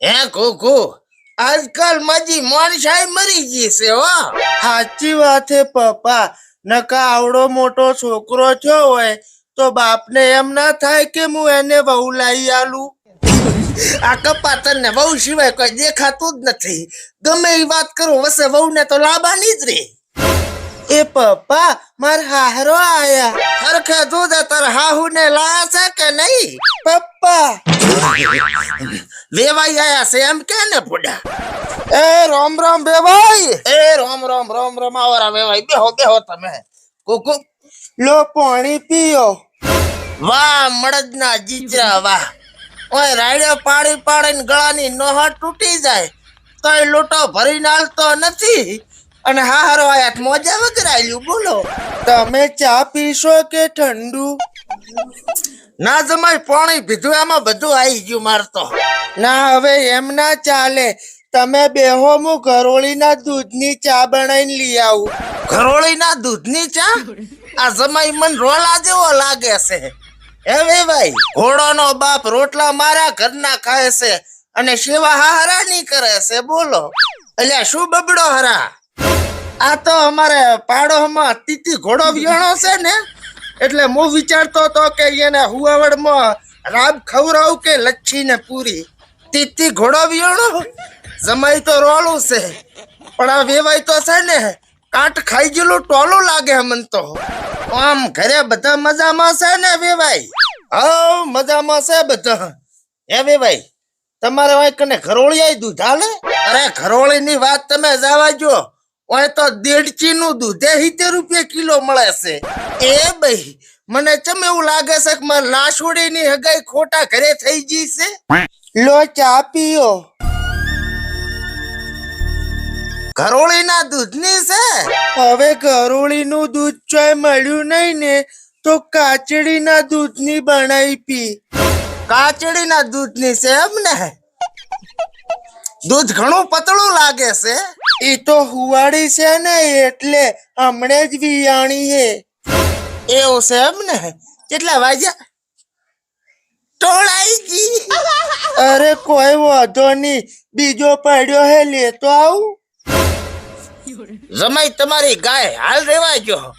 હે કુકુ આજકાલ માજી સાહેબ મરી ગઈ છે હો. સાચી વાત છે પપ્પા. નકા આવડો મોટો છોકરો થયો હોય તો બાપને એમ ના થાય કે હું એને વહુ લાવી આલું. આ કપાતર ને વહુ સિવાય કોઈ દેખાતું જ નથી. ગમે એ વાત કરું વસે વહુ ને તો લાબાની જ રે એ પપ્પા માર હાહરો આયા. હરખે દૂધ તાર હાહુ ને લાયા છે કે નહીં? પપ્પા. વેવાઈ આયા છે એમ કે ને ફુડા એ રોમ રોમ વેવાઈ. એ રોમ રોમ રોમ રોમ આવરા વેવાઈ. બેહો બેહો તમે. કુકુ. લો પાણી પીઓ. વાહ મળદ ના જીજરા વાહ. ઓય રાડ્યો પાડી પાડીને ગળાની નોહા તૂટી જાય. તોય લોટો ભરીને હાલતો નથી. અને હા, હારો આયાત. મોજા વગર આલ્યું બોલો. તમે ચા પીશો કે ઠંડુ? ના જમાય, પાણી પીધું, આમાં બધું આવી ગયું મારતો ના, હવે એમ ના ચાલે. તમે બેહો, હું ઘરોળીના દૂધની ચા બનાવીને લઈ આવું. ઘરોળીના દૂધની ચા? આ જમાઈ મન રોલા જેવો લાગે છે. હે વે ભાઈ, ઘોડોનો બાપ રોટલા મારા ઘરના ખાય છે અને સેવા હારાની કરે છે, બોલો. અલ્યા, શું બબડો હરા? આ તો અમારે પાડોમાં તીતી ઘોડો વિયાણો છે ને. એટલે હું વિચારતો હતો કે એને હુવાવડમાં રાબ ખવરાવ કે લચ્છી ને પૂરી. તીતી ઘોડો વિયાણો જમાઈ તો રોળું છે. પણ આ વેવાય તો છે ને કાટ ખાઈ ગયેલું ટોલું લાગે મન તો. આમ ઘરે બધા મજામાં છે ને વેવાય? હા, મજામાં છે બધા. હે વેવાય, તમારે કને ઘરોળી આઈ દૂધ, હાલે? અરે ઘરોળી ની વાત તમે જવા જો. ઓય તો દેડચી નું દૂધે સિત્તેર રૂપિયા કિલો મળે છે. એ ભાઈ મને ચમ એવું લાગે છે કે મારા લાસોડી ની હગાઈ ખોટા ઘરે થઈ ગઈ છે? લો ચા પીઓ. ઘરોળીના દૂધની છે? હવે ઘરોળીનું દૂધ ચોય મળ્યું નહીં ને તો કાચડીના દૂધની બનાવી પી. કાચડીના દૂધની છે એમ ને? દૂધ ઘણું પતળું લાગે છે. એ તો હુવાડી છે ને એટલે હમણે જ વિયાણી હે. એવું છે એમ ને? કેટલા વાગ્યા? ટોળાઈ ગઈ. અરે કોઈ વાંધો નહીં. બીજો પડ્યો હે, લેતો આવું. જમાઈ તમારી ગાય હાલ રેવાય ગયો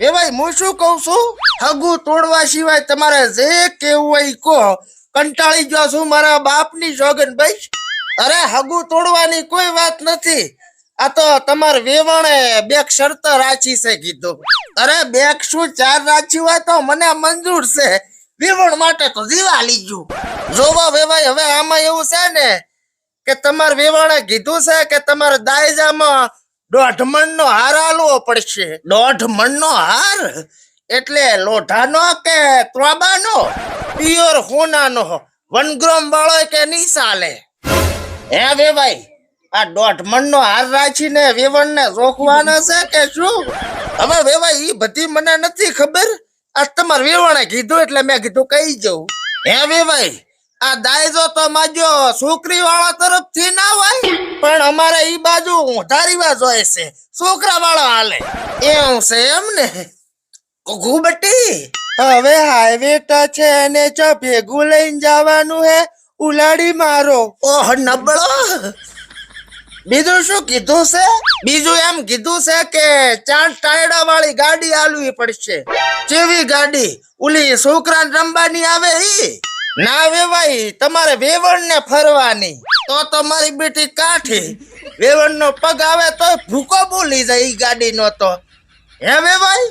એ ભાઈ, હું શું કઉ છું? હગું તોડવા સિવાય તમારે જે કેવું હોય કો કહો. કંટાળી ગયો છું મારા બાપની સોગન ભાઈ. અરે હગુ તોડવાની કોઈ વાત નથી. આ તો તમારે વેવાણે બેક શરત રાખી છે કીધું. અરે બેક શું ચાર રાખી હોય તો મને મંજૂર છે. વેવણ માટે તો જીવા લીજું જોવા વેવાય હવે આમાં એવું છે ને કે તમારે વેવાણે કીધું છે કે તમારે દાયજામાં દોઢ મણનો હાર આલવો પડશે. દોઢ મણનો હાર? એટલે લોઢાનો કે ત્રોબાનો? પ્યોર હોનાનો? વન ગ્રામ વાળો કે નહીં ચાલે હે વેભાઈ આ દોઢ મણનો હાર રાખીને વેવણને રોકવાનો છે કે શું? હવે વેવાઈ, ઈ બધી મને નથી ખબર. આ તમારે વેવાણે કીધું એટલે મેં કીધું કહી જવું હે વેવાઈ, આ દાયજો તો માજો છોકરી વાળા તરફથી ના હોય, પણ અમારે ઈ બાજુ ઊંધા રિવાજ હોય છે. છોકરા વાળો હાલે. એવું છે એમ ને? ઘૂબટી હવે હાઈવે ટચ છે ને ચો ભેગું લઈને જવાનું હે. ઉલાડી મારો. ઓહ, નબળો. બીજું શું કીધું છે? બીજું એમ કીધું છે કે ચાર ટાયડા વાળી ગાડી આલવી પડશે. જેવી ગાડી ઓલી છોકરા રમવાની આવે ઈ. ના વેવાઈ તમારે વેવણ ને ફરવાની. તો તમારી બેટી કાઠી. વેવણ નો પગ આવે તો ભૂકો બોલી જાય ઈ ગાડી નો તો. હે વેવાઈ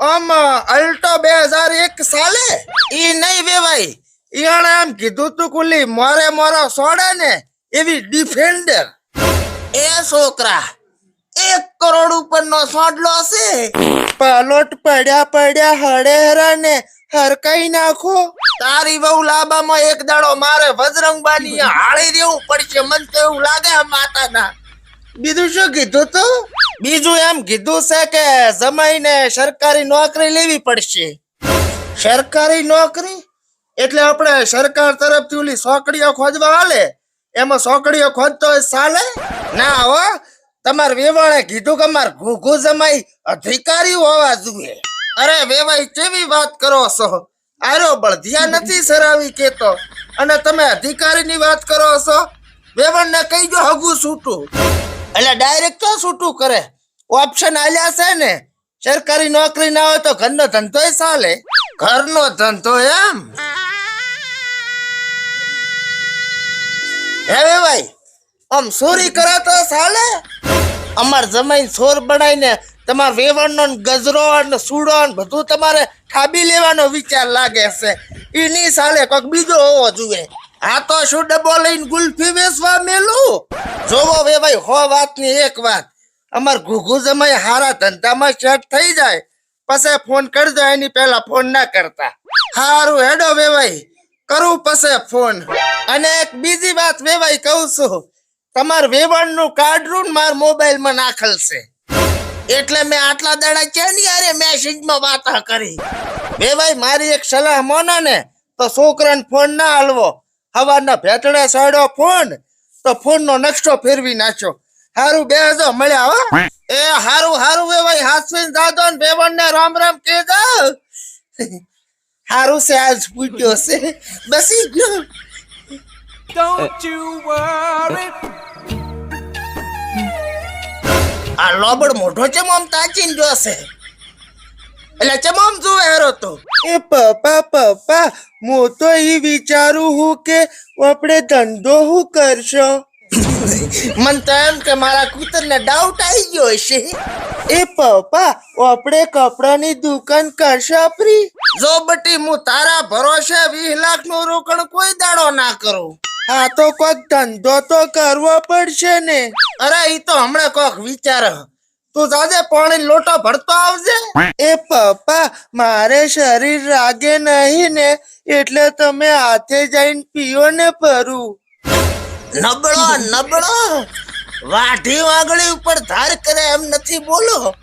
આમ અલ્ટો બે હજાર એક સાલે ઈ નહીં વેવાઈ ઈયાણે એમ કીધું તું કુલી મારે મારો સોડે ને એવી ડિફેન્ડર એ છોકરા એક કરોડ ઉપરનો સોડલો છે. પાલોટ પડ્યા પડ્યા હળે હરાને હરકાઈ નાખો. તારી બહુ લાબામાં એક દાડો મારે વજરંગબાની હાળી દેવું પડશે મન તો એવું લાગે માતાના. બીજું શું કીધું તું? બીજું એમ કીધું છે કે જમાઈને સરકારી નોકરી લેવી પડશે. સરકારી નોકરી? એટલે આપણે સરકાર તરફથી ઓલી સોકડીઓ ખોજવા હાલે? એમાં સોકડીઓ ખોજતો ચાલે? ના હો, તમારે વેવાળે કીધું કે મારે ઘૂઘુ જમાઈ અધિકારી હોવા જોઈએ. અરે વેવાઈ કેવી વાત કરો છો? આરો બળધિયા નથી સરાવી કેતો. અને તમે અધિકારીની વાત કરો છો? વેવણને કહી દો હગું છૂટું. એટલે ડાયરેક્ટ તો છૂટું કરે? ઓપ્શન આલ્યા છે ને? સરકારી નોકરી ના હોય તો ઘરનો ધંધો ચાલે. ઘરનો ધંધો એમ. હે ભાઈ, આમ ચોરી કરાતો ચાલે? અમાર જમાઈ સોર બનાવીને તમાર વેવણનો ગજરો ને સૂડો ને બધું તમારે ઠાબી લેવાનો વિચાર લાગે છે. એ નહીં ચાલે, કોક બીજો હોવો જોઈએ. આ તો શું ડબ્બો લઈને ગુલ્ફી વેચવા મેલું? જોવો વે ભાઈ, હો વાતની એક વાત. અમાર ઘુઘુ જમાઈ હારા ધંધામાં સેટ થઈ જાય. પછી ફોન કરજો, એની પહેલા ફોન ના કરતા. સારું હેડો વે ભાઈ. કરું પછી ફોન. અને એક બીજી વાત વેવાય કહું છું. તમાર વેવણનું કાર્ડરૂન માર મોબાઈલમાં નાખલ છે એટલે મેં આટલા દાડા ક્યાંની અરે મેસેજમાં વાત કરી? વેવાય મારી એક સલાહ મોનો ને તો છોકરાને ફોન ના હાલવો. હવાના ભેટડે સાડો ફોન તો ફોન નો નકશો ફેરવી નાખ્યો. હારું બે હજો મળ્યા હો. એ હારું હારું વેવાય હાથવીન દાદો ને વેવણ ને રામ રામ કે જાવ હારું છે આજ પૂછ્યો છે. બસી ગયો. Don't you worry. આ લોબડ મોઢો ચમ આમ તાચીને જોશે એટલે ચમ આમ જોવે હેરો તો? એ પપ્પા પપ્પા હું તો ઈ વિચારું હું કે આપણે ધંધો હું કરશો? મન તો એમ કે મારા કૂતરને ડાઉટ આવી ગયો હશે. એ પપ્પા આપણે કપડાની દુકાન કરશે આપણી? જો બટી હું તારા ભરોસે વીસ લાખનું રોકડ કોઈ દાડો ના કરું. હા તો કોઈક ધંધો તો કરવો પડશે ને. અરે ઈ તો હમણાં કોક વિચાર તું જાજે પાણી લોટો ભરતો આવજે. એ પપ્પા મારે શરીર રાગે નહીં ને એટલે તમે હાથે જઈને પીઓ ને ભરું. નબળો નબળો. વાઢી વાગળી ઉપર ધાર કરે એમ નથી બોલો.